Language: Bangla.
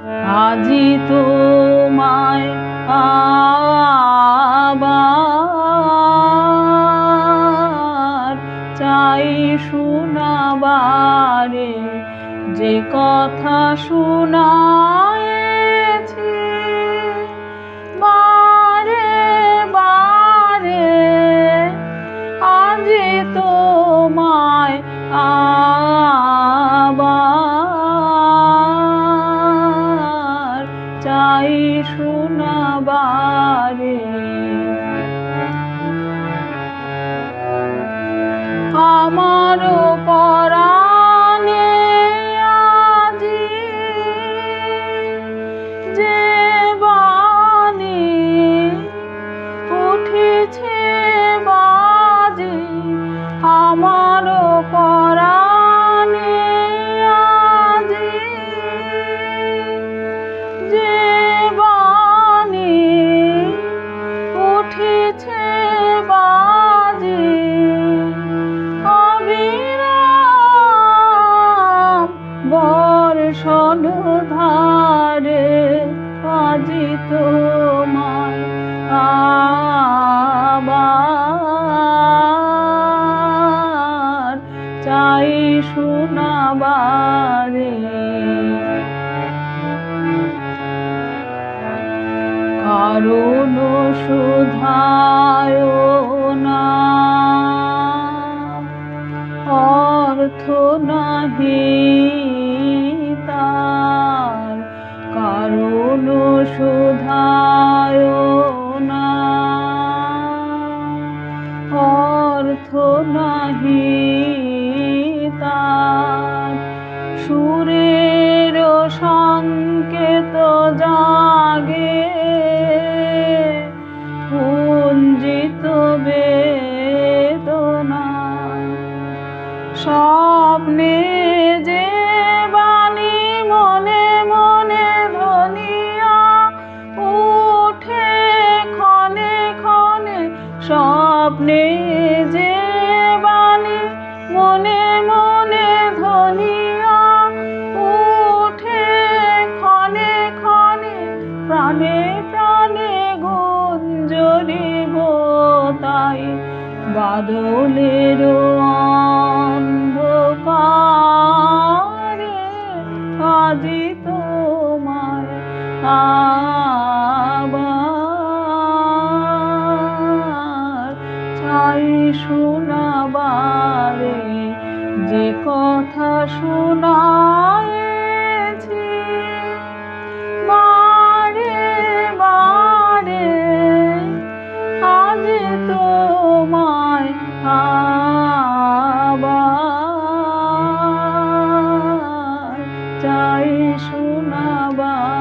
আজি তোমায় আবার চাই শোনাবারে যে কথা শোনায়েছি চাই শোনাবারে। আমার পরাণে আজি যে বাণী উঠেছে বাজে আমারও শোনাবারে। কারণ শুধায় না অর্থ নাহি তার। কারণ শুধায় না অর্থ নাহি তার সুরের সংকেত জাগে, পুঞ্জিত বেদনা স্বপ্নে যে মনে মনে ধনিয়া উঠে, ক্ষণে ক্ষণে স্বপ্নে প্রাণে প্রাণে গুঞ্জরিব তাই বাদলের অন্ধকারে আজি তোমায় আবার চাই শোনাবারে যে কথা শোনা বাবা